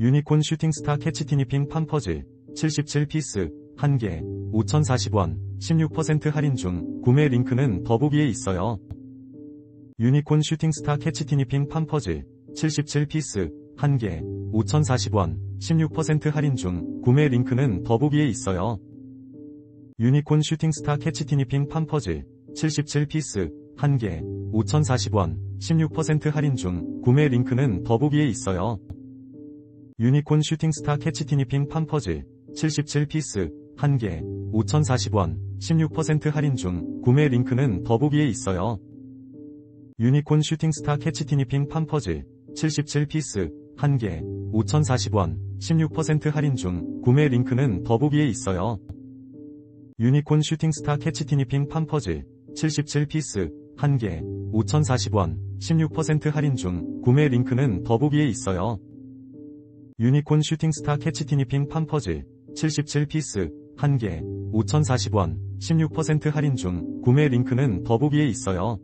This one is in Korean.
유니콘 슈팅스타 캐치티니핑 팜퍼즈 77피스 1개 5,040원 16% 할인 중 구매 링크는 더보기에 있어요. 유니콘 슈팅스타 캐치티니핑 팜퍼즈 77피스 1개 5,040원 16% 할인 중 구매 링크는 더보기에 있어요. 유니콘 슈팅스타 캐치티니핑 팜퍼즈 77피스 1개 5,040원 16% 할인 중 구매 링크는 더보기에 있어요. 유니콘 슈팅스타 캐치티니핑 팜퍼즈 77피스 1개 5,040원 16% 할인 중 구매 링크는 더보기에 있어요. 유니콘 슈팅스타 캐치티니핑 팜퍼즈 77피스 1개 5,040원 16% 할인 중 구매 링크는 더보기에 있어요. 유니콘 슈팅스타 캐치티니핑 팜퍼즈 77피스 1개 5,040원 16% 할인 중 구매 링크는 더보기에 있어요. 유니콘 슈팅스타 캐치티니핑 팜퍼즈 77피스 1개 5,040원 16% 할인 중 구매 링크는 더보기에 있어요.